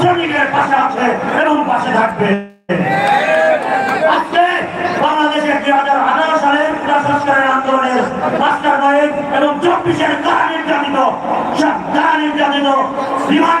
শ্রমিকের পাশে আছে এবং পাশে থাকবে। আজকে বাংলাদেশে দুই হাজার আঠারো সালের সংস্কারের আন্দোলনের মাস্টার নয়েক এবং চব্বিশের কারা নির্যাতিত কারা নির্যাতিত বিমান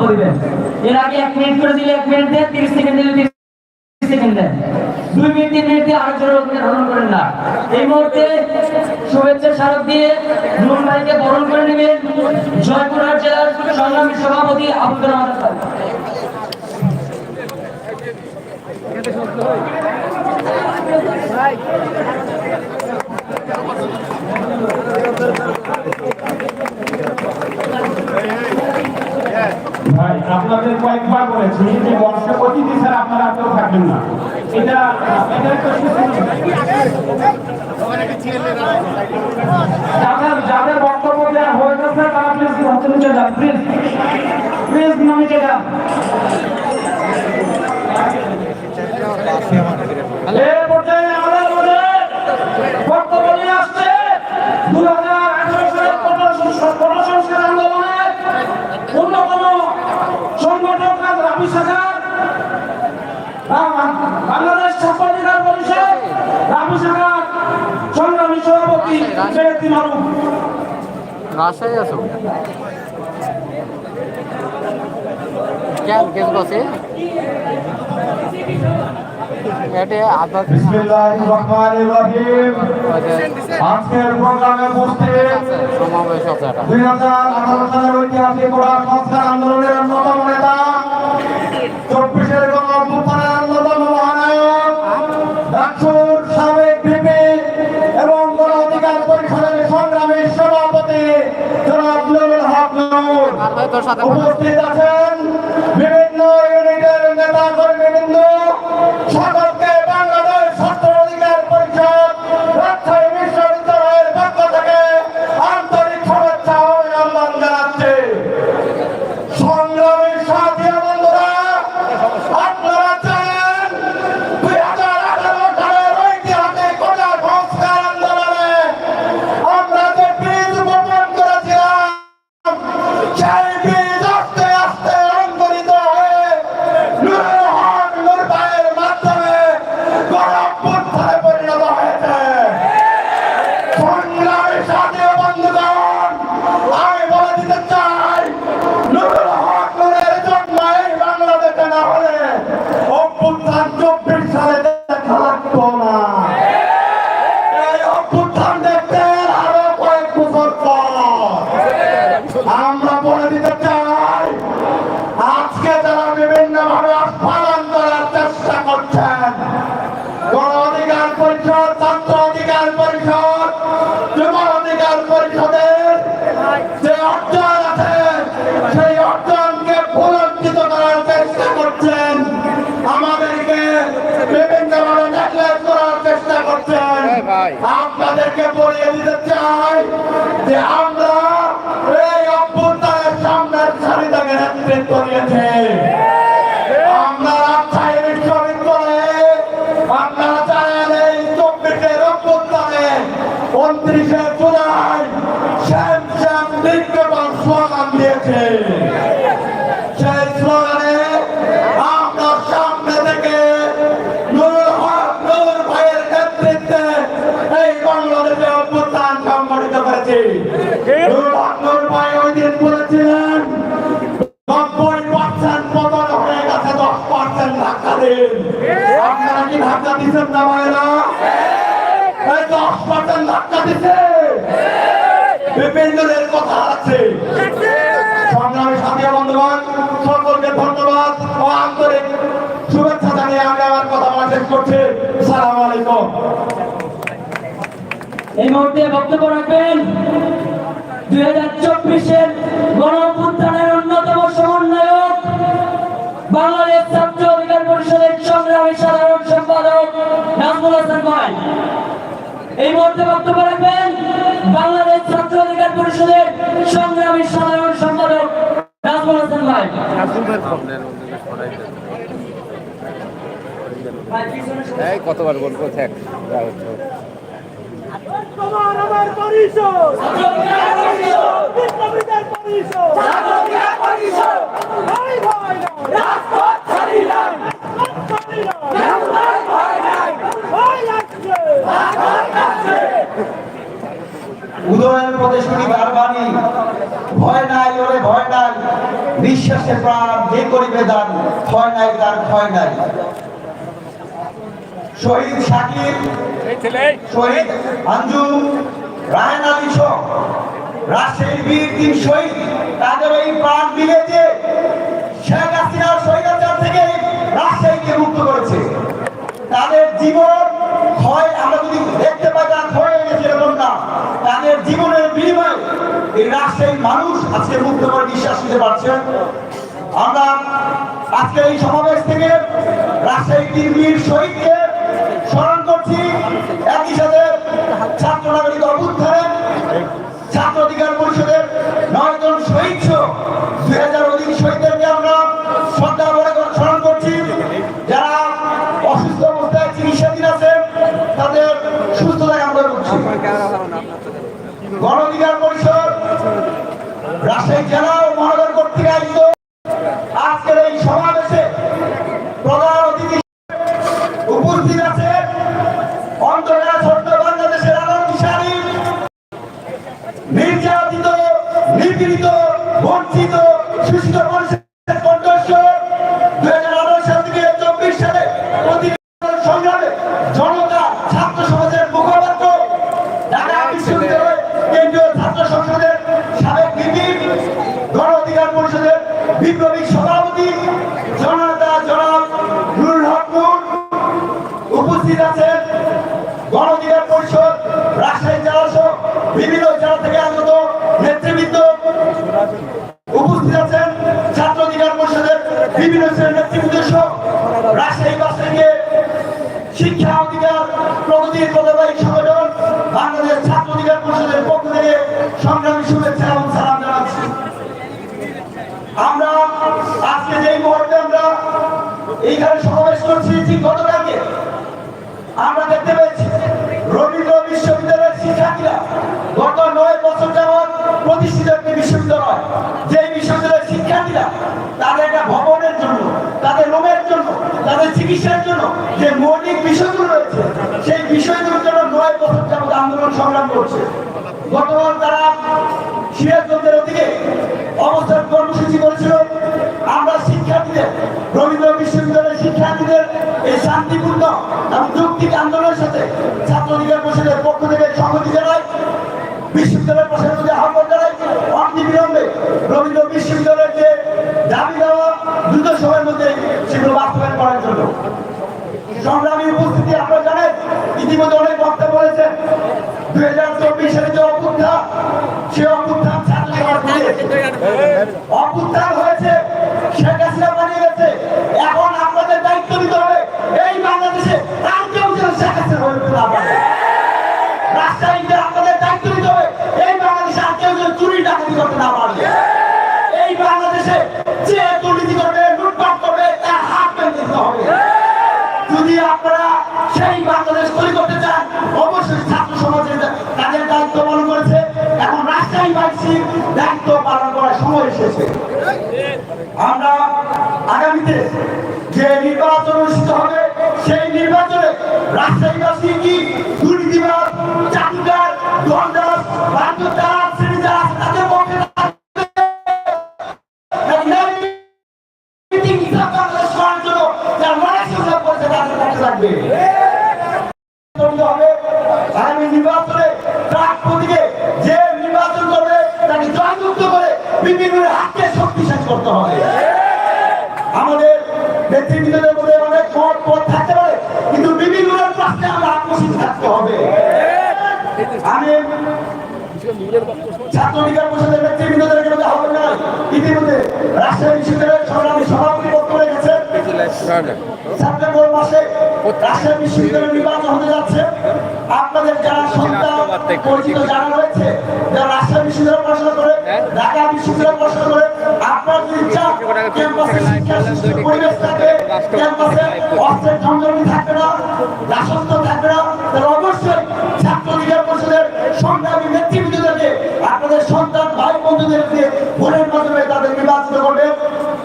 বক্তব্য দিবেন এর আগে এক মিনিট করে দিলে, এক মিনিট দেন, তিরিশ সেকেন্ড দিলে তিরিশ সেকেন্ড দেন। দুই মিনিট তিন মিনিট দিয়ে আরেকজনের অধিকার হরণ করেন না। এই মুহূর্তে শুভেচ্ছা স্মারক দিয়ে নুরুল ভাইকে বরণ করে নেবেন জয়পুরহাট জেলার সংগ্রামী সভাপতি আব্দুল রহমান ভাই। ভাই আপনাদের কয়েকবার বলেছি যে বর্ষে অতিথি স্যার আপনারা কেউ থাকবেন না। এটা যাদের যাদের বক্তব্য দেওয়া হয়ে গেছে, তারা প্লিজ নিচে যান প্লিজ প্লিজ যান এ পর্যায়ে আমাদের মধ্যে বক্তব্য নিয়ে আসছে দুই হাজার আঠারো সালের গণসংস্কার আন্দোলনের অন্যতম বাংলাদেশ ছাত্রাধিকার পরিষদ। রাবি সংগ্রামী সভাপতি রাজশাহী আছো? কেন কেস সমাবেশ দুই হাজার আঠারো সালের ঐতিহাসিক আন্দোলনের অন্যতম নেতা চব্বিশের অভ্যুত্থানের মহানায়ক। ডাকসুর সাবেক ভিপি এবং গণ অধিকার পরিষদের সংগ্রামী সভাপতি জনাব নুরুল হক উপস্থিত আছেন থেকে নেতৃত্ব দিচ্ছেন না দশ পার্সেন্ট ধাক্কা দিচ্ছে বিপিনদের কথা আছে। সংগ্রামী বন্ধুগণ, সকলকে ধন্যবাদ ও আন্তরিক শুভেচ্ছা জানিয়ে আমি আমার কথা বলা শেষ করছি। সালাম আলাইকুম। এই মুহূর্তে বক্তব্য রাখবেন। দুই হাজার চব্বিশের এই মুহূর্তে বক্তব্য রাখবেন বাংলাদেশ ছাত্র অধিকার পরিষদের সংগ্রামী সাধারণ সম্পাদক নাজমুল হাসান ভাই। কতবার বলব থাক উদয়ের পথে শুনি তার বাণী। ভয় নাই ওরে, ভয় নাই। নিঃশ্বাসে প্রাণ যে করিবে দান, ক্ষয় নাই তার ক্ষয় নাই। শহীদ শাকির শহীদ আঞ্জু, রায়ন আলী সহ বীর তিন শহীদ, তাদের এই প্রাণ মিলে যে শেখ হাসিনার স্বৈরাচার থেকে রাজশাহীকে মুক্ত করেছে। তাদের জীবন ক্ষয় আমরা যদি দেখতে পাই, তারা ভয় গেছে এরকম না তাদের জীবনের বিনিময়ে এই রাজশাহীর মানুষ আজকে মুক্ত করে বিশ্বাস নিতে পারছেন আমরা আজকে এই সমাবেশ থেকে রাজশাহী তিন বীর শহীদকে স্মরণ করছি। একই সাথে ছাত্র নাগরিক ঠিক গতকালকে। আমরা দেখতে পেয়েছি, রবীন্দ্র বিশ্ববিদ্যালয়ের শিক্ষার্থীরা গত নয় বছর যাবৎ প্রতিষ্ঠিত একটি বিশ্ববিদ্যালয়। যে বিশ্ববিদ্যালয়ের শিক্ষার্থীরা তাদের একটা ভবনের জন্য, তাদের রোগের জন্য, তাদের চিকিৎসার জন্য যে মৌলিক বিষয়গুলো রয়েছে, সেই বিষয়গুলোর জন্য নয় বছর যাবৎ আন্দোলন সংগ্রাম করছে। গতকাল তারা সিরাজগঞ্জের ওদিকে অবস্থান কর্মসূচি করেছিল। আমরা শিক্ষার্থীদের, রবীন্দ্র বিশ্ববিদ্যালয়ের শিক্ষার্থীদের এই শান্তিপূর্ণ এবং যৌক্তিক আন্দোলনের সাথে ছাত্র অধিকার পরিষদের পক্ষ থেকে সংহতি জানাই বিশ্ববিদ্যালয় প্রশাসনের প্রতি আহ্বান জানাই অতি বিলম্বে রবীন্দ্র বিশ্ববিদ্যালয়ের যে দাবি দেওয়া দ্রুত সময়ের মধ্যে সেগুলো বাস্তবায়ন করার জন্য। সংগ্রামী উপস্থিতি আপনারা জানেন, ইতিমধ্যে অনেক বক্তব্য বলেছেন, দুই হাজার চব্বিশ সালে যে অভ্যুত্থান সে অভ্যুত্থান ছাত্র সমাজ যদি আপনারা সেই বাংলাদেশ তৈরি করতে চান, অবশ্যই ছাত্র সমাজের তাদের দায়িত্ব পালন করেছে এখন রাজশাহী বাসীর দায়িত্ব পালন করার সময় এসেছে। আমরা আগামীতে যে নির্বাচন অনুষ্ঠিত হবে, সেই নির্বাচনে রাজশাহীবাসী কি দুর্নীতিবাদ রাজশাহী সংগ্রামী সভাপতি আপনাদের ঢাকা আপনারা পরিষদের নেতৃবৃন্দদেরকে আপনাদের সন্তান ভাই বন্ধুদেরকে ভোটের মাধ্যমে তাদের নির্বাচিত করবেন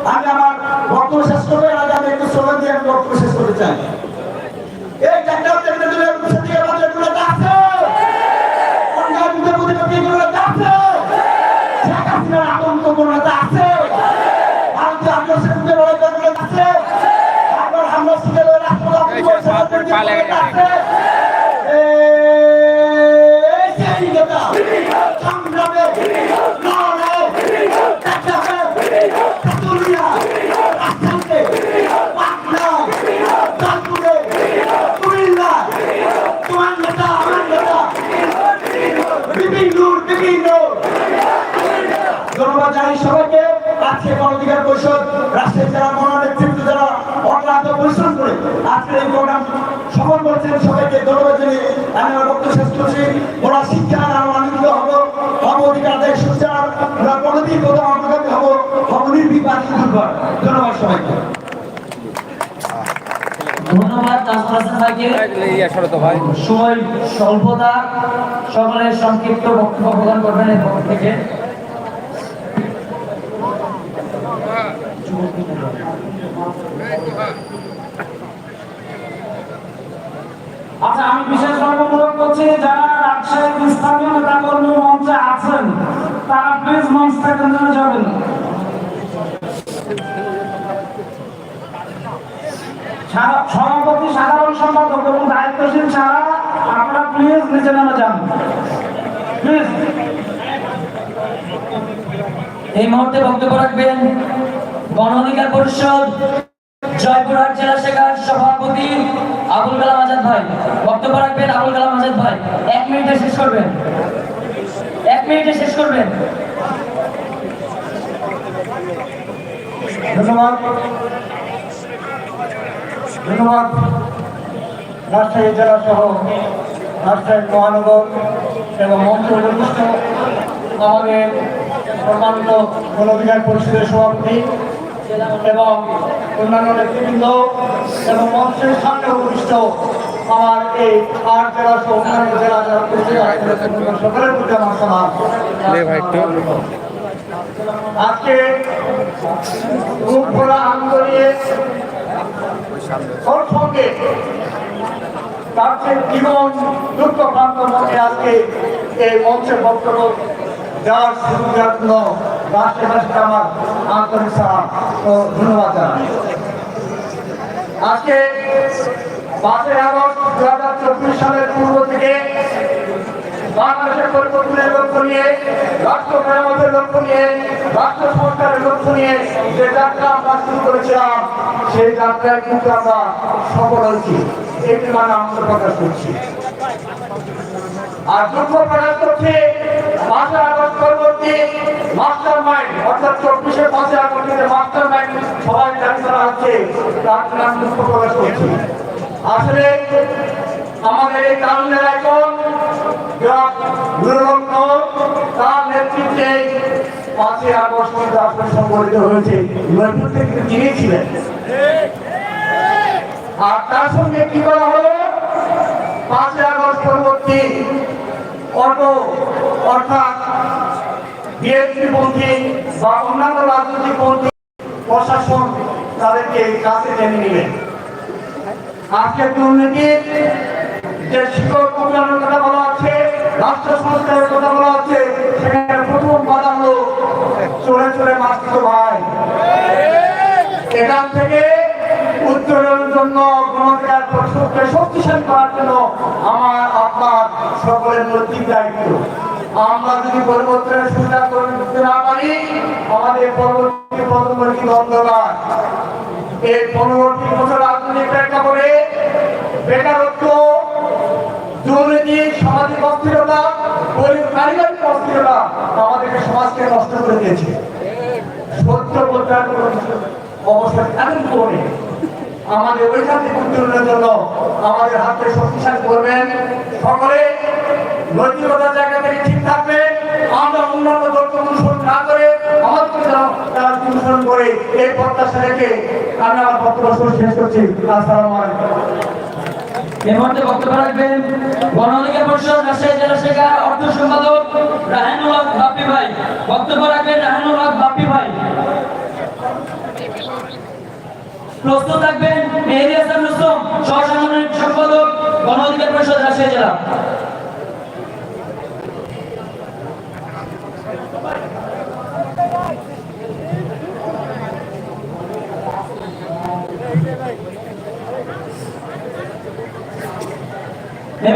আমি আমার বক্তব্য শেষ করব এর আগে আমি একটু স্লোগান দিয়ে আমি বক্তব্য শেষ করতে চাই। এই চারটা থেকে দিলে সত্যিকার বাজারগুলো আছে অন্যায় বিধি প্রতিপত্তি গুলো আছে শেখ হাসিনার আতঙ্কগুলো আছে ভারতীয় আগ্রাসের বিরুদ্ধে লড়াই গুলো আছে তারপর আমরা শিখে রাষ্ট্রপতি আপনি বলছেন আছে এই সেই নেতা সংগ্রামে লড়াই দেখাবে তুলিয়া আসামে পাটনা কানপুরে কুমিল্লা তোমার নেতা আমার নেতা বিভিন্ন বিভিন্ন ধন্যবাদ জানাই সবাইকে আজকে গণধিকার পরিষদ, রাষ্ট্রের যারা মনোনেতৃত্ব যারা অক্লান্ত পরিশ্রম করে আজকের এই প্রোগ্রাম সফল করেছেন, সবাইকে ধন্যবাদ জানিয়ে আমি আমার বক্তব্য শেষ করছি। ওরা আরও আনন্দিত হব। অধিকার দেয় সুচার ওরা কোনোদিন কোথাও অগ্রগামী হব। হব নির্বিবাদ দুর্বার ধন্যবাদ সবাইকে। সময় স্বল্পতা, সকলের সংক্ষিপ্ত বক্তব্য প্রদান করবেন এর পক্ষ থেকে আচ্ছা আমি বিশেষভাবে অনুরোধ করছি যারা রাজশাহীর স্থানীয় নেতা কর্মী মঞ্চে আছেন তারা প্লিজ মঞ্চ থেকে নেমে যাবেন সারা- সভাপতি সাধারণ সম্পাদক এবং দায়িত্বশীল ছাড়া আপনারা এই মুহূর্তে বক্তব্য রাখবেন গণ অধিকার পরিষদ জয়পুরহাট জেলা শাখার সভাপতি আবুল কালাম আজাদ ভাই। বক্তব্য রাখবেন আবুল কালাম আজাদ ভাই। এক মিনিটে শেষ করবেন। এক মিনিটে শেষ করবেন। ধন্যবাদ। ধন্যবাদ। রাজশাহী জেলা সহ রাজশাহী মহানগর এবং মন্ত্রী উপদেষ্টা আমাদের সম্মানিত গণ অধিকার পরিষদের সভাপতি এবং অন্যান্য নেতৃবৃন্দ এবং মঞ্চের সামনে উপবিষ্ট আমার এই আট জেলা সহ অন্যান্য জেলা যারা সকলের প্রতি আমার একটু। আজকে মুখ খোলা আন্দোলনে সঙ্গে যে জীবন দুঃখ প্রান্ত মধ্যে আজকে এই মঞ্চে বক্তব্য দেওয়ার দেওয়ার জন্য রাষ্ট্রের কাছে আমার আন্তরিক সালাম ও ধন্যবাদ জানাই। আজকে পাঁচই আগস্ট দু চব্বিশ সালের পূর্ব থেকে বাংলাদেশের পরিবর্তনের লক্ষ্য নিয়ে রাষ্ট্র মেরামতের লক্ষ্য নিয়ে রাষ্ট্র সংস্কারের লক্ষ্য নিয়ে যে যাত্রা আমরা শুরু করেছিলাম সেই যাত্রায় কিন্তু আমরা সফল হয়েছি এটি মানে আমরা প্রকাশ করছি আর দুঃখ প্রকাশ করছি পাঁচই আগস্ট পরবর্তী মাস্টার মাইন্ড অর্থাৎ চব্বিশে পাঁচই আগস্ট থেকে মাস্টার মাইন্ড সবাই জানি করা হচ্ছে তার জন্য দুঃখ প্রকাশ করছি আসলে আমাদের এই কারণের এখন গুরুরত্ন তার নেতৃত্বে পাঁচই আগস্ট পর্যন্ত সংগঠিত হয়েছে। নৈপুর থেকে তিনি ছিলেন আর তার সঙ্গে কি করা হলো? পাঁচই আগস্ট পরবর্তী অটো অর্থাৎ বিএনপি রাজনৈতিক প্রশাসন তাদেরকে কাছে টেনে নেবেন আজকে দুর্নীতির যে শিকড় কথা বলা রাষ্ট্র সংস্কারের কথা বলা আছে সেখানে প্রথম বাধা হলো, চলে চলে মাস্তিত ভাই। এখান থেকে উত্তরণের জন্য গণধিকার পরিষদকে শক্তিশালী করার জন্য আমার আপনার সকলের নৈতিক দায়িত্ব। আমরা যদি পরিবর্তনের সুবিধা করে দিতে না পারি, আমাদের পরবর্তী প্রজন্ম কিন্তু অন্ধকার এই পরবর্তী বছর রাজনৈতিক প্রেক্ষাপটে বেকারত্ব দুর্নীতি, সামাজিক অস্থিরতা পরি- পারিবারিক অস্থিরতা আমাদেরকে সমাজকে নষ্ট করে দিয়েছে। সত্য প্রচার অবস্থা এমন করে আমাদের থেকে উত্তরণের জন্য আমাদের হাতকে শক্তিশালী করবেন। সকলে নৈতিকতার জায়গা থেকে ঠিক থাকবে। আমরা উন্নত লক্ষ্য অনুসরণ না করে আমাদেরকে অনুসরণ করে, এই প্রত্যাশা রেখে আমি আমার বক্তব্য শেষ করছি। আসসালামু আলাইকুম। মুহূর্তে বক্তব্য রাখবেন গণ অধিকার পরিষদ রাজশাহী জেলা শাখার অর্থ সম্পাদক রাহানুল হক বাপ্পি ভাই। বক্তব্য রাখবেন রাহানুল হক বাপ্পি ভাই। প্রস্তুত থাকবেন মেহেদি হাসান রুস্তম, সহসাংগঠনিক সম্পাদক গণ অধিকার পরিষদ রাজশাহী জেলা। এই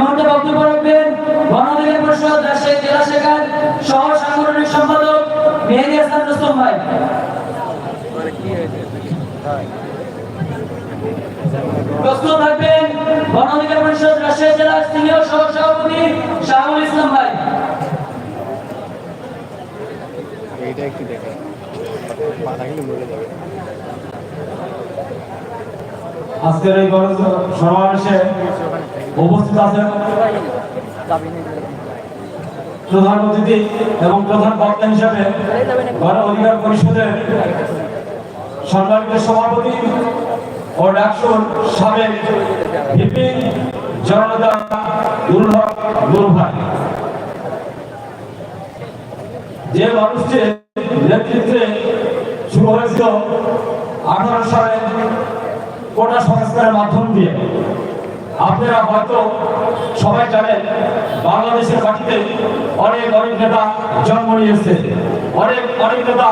মুহূর্তে বক্তব্য রাখবেন। গণ পরিষদ রাজশাহী জেলা শাখার সহ সাংগঠনিক সম্পাদক মেহেদি হাসান রুস্তম ভাই। প্রস্তুত থাকবেন গণ অধিকার পরিষদ রাজশাহী জেলার সিনিয়র সহ সভাপতি শাহুল ইসলাম ভাই। এইটা একটু দেখে পাতা কিন্তু মরে যাবে। আজকের এই গণ সমাবেশে প্রধান অতিথি এবং প্রধান বক্তা হিসাবে গণ অধিকার পরিষদের সম্মানিত সভাপতি ও ডাকসুর সাবেক ভিপি জনতা দুর্লভ দুর্ভাই যে মানুষটির নেতৃত্বে শুরু হয়েছিল আঠারো সালে কোটা সংস্কারের মাধ্যম দিয়ে আপনারা হয়তো সবাই জানেন, বাংলাদেশের মাটিতে অনেক অনেক নেতা জন্ম নিয়েছে। অনেক অনেক নেতা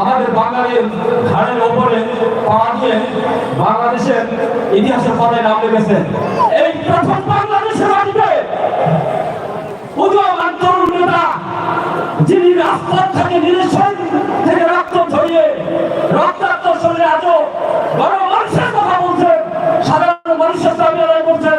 আমাদের বাঙালির ঘাড়ের ওপরে পা দিয়ে বাংলাদেশের ইতিহাসের পাতায় নাম লিখেছেন এই প্রথম বাংলাদেশের মাটিতে উদয়মান তরুণ নেতা যিনি রাজপথ থেকে নিরসন থেকে রক্ত ঝরিয়ে রক্তাক্ত শরীরে আজও বড় মানুষের কথা বলছেন সাধারণ মানুষের দাবি আদায় করছেন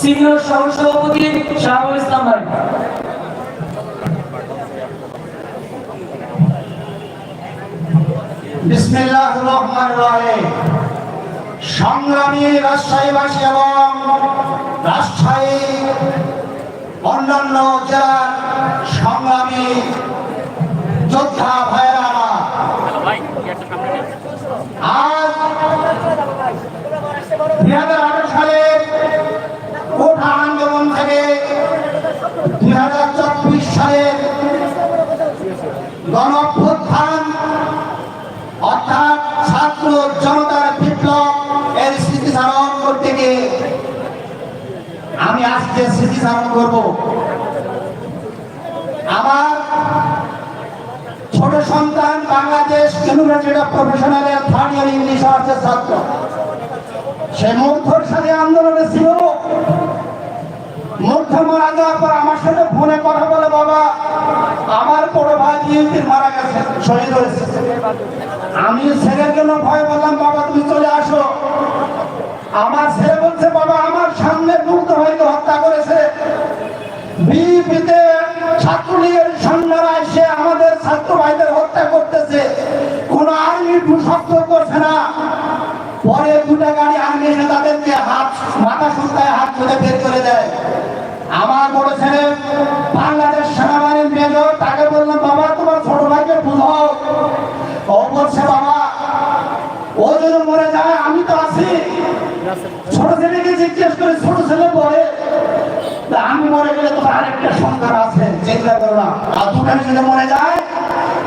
সিনিয়র সহ সভাপতি শাহুল ইসলাম ভাই। সংগ্রামী রাজশাহীবাসী এবং রাজশাহী অন্যান্য জেলার সংগ্রামী যোদ্ধা ভাইয়েরা আজ দুই হাজার আন্দোলন থেকে দুই হাজার চব্বিশ সালের গণ অভ্যুত্থান অর্থাৎ ছাত্র জনতার বিপ্লব, এর স্মৃতিচারণ করতে গিয়ে আমি আজকে স্মৃতিচারণ করব। আমার ছোট সন্তান বাংলাদেশ ইউনিভার্সিটি অফ প্রফেশনালের থার্ড ইয়ার ইংলিশ আর্টসের ছাত্র। সে মূর্খর সাথে আন্দোলনে ছিল। মূর্খ মারা যাওয়ার পর আমার সাথে ফোনে কথা বলে, বাবা, আমার বড় ভাই মারা গেছে, শহীদ হয়েছে। আমি ছেলের জন্য ভয় বললাম বাবা, তুমি চলে আসো। আমার ছেলে বলছে, বাবা, আমার সামনে মুগ্ধ হয়তো হত্যা করেছে। বিপিতে ছাত্রলীগের সৈন্যরা এসে আমাদের ছাত্র ভাইদের হত্যা করতেছে। কোন আর্মি শক্ত করছে না। পরে দুটা গাড়ি আর্মি এসে তাদেরকে হাত, মাথা সুতায় হাত ধরে বের করে দেয়। আমার বড় ছেলে, বাংলাদেশ সেনাবাহিনীর মেজর, তাকে বললাম, বাবা, তোমার ছোট ভাইকে বুঝাও। ও বলছে, বাবা, ও যদি মরে যায়, আমি তো আছি। ছোট ছেলেকে জিজ্ঞেস করে, ছোট ছেলে তা আমি মরে গেলে তোমার আরেকটা সন্তান আছে, চিন্তা করো না। আর দুটানে যদি মরে যায়?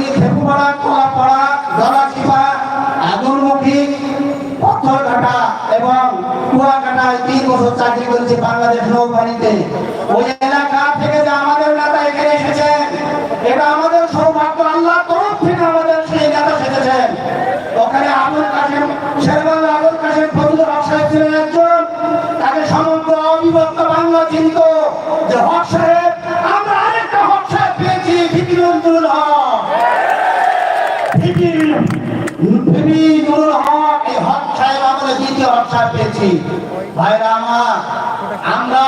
আমি খেপুপাড়া কলাপাড়া এবং কুয়াকাটায় তিন বছর চাকরি করেছে বাংলাদেশ নৌবাহিনীতে। ওই এলাকা থেকে যে আমাদের নেতা এখানে এসেছেন আমরা,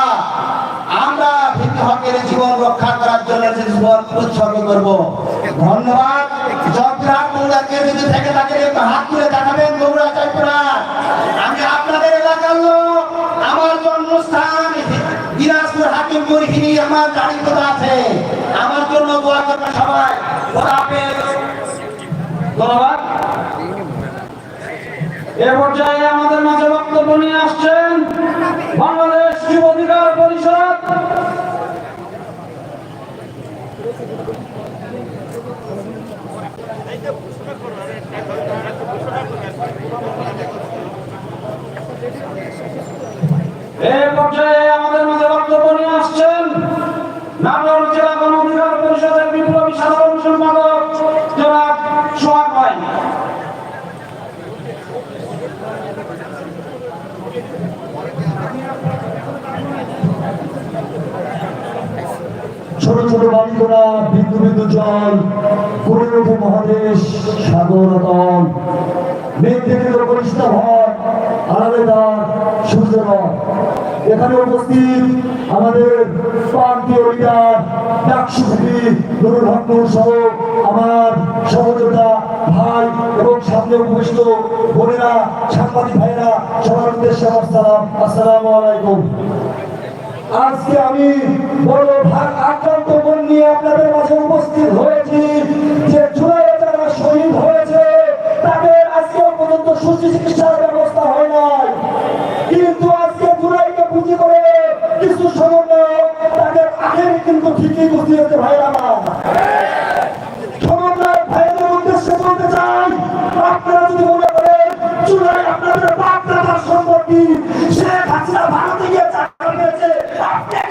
আমার ধন্যবাদ। জগরাট মৌলাকে যদি থেকে হাত তুলে দেখাবেন আমি আপনাদের এলাকার লোক, আমার জন্মস্থান, দিনাজপুর হাকিমপুর হিনি আমার দাঁড়িয়ে আছে আমার জন্য দোয়া করবেন সবাই খোদা হাফেজ ধন্যবাদ এ পর্যায়ে আমাদের মাঝে বক্তব্য নিয়ে আসছেন বাংলাদেশ যুব অধিকার পরিষদ এ পর্যায়ে আমাদের মাঝে বক্তব্য নিয়ে আসছেন নাটোর জেলা গণ অধিকার পরিষদের বিপ্লবী সাধারণ সম্পাদক জনাব সোহাগ ভাই ছোট ছোট বালিকরা বিন্দু বিন্দু জল গড়ে মহাদেশ সাগর অতল সূর্য এখানে উপস্থিত আমাদের আমার ভাই এবং সামনে সাংবাদিক ভাইরা সবার উদ্দেশ্যে আসসালামু আলাইকুম। আজকে আমি বড় ভাগ আক্রান্ত মন নিয়ে আপনাদের মাঝে উপস্থিত হয়েছি। যে জুলাইয়ে যারা শহীদ হয়েছে, তাদের আজকে পর্যন্ত সুচিকিৎসার ব্যবস্থা হয় নাই। কিন্তু আজকে জুলাইকে পুঁজি করে কিছু সমন্বয় তাদের আখেরে কিন্তু ঠিকই বুঝতে হয়েছে ভাই আমার। আপনারা যদি মনে করেন, জুলাই আপনাদের বাপ দাদার সম্পত্তি সে ভাষা ভারতে গিয়ে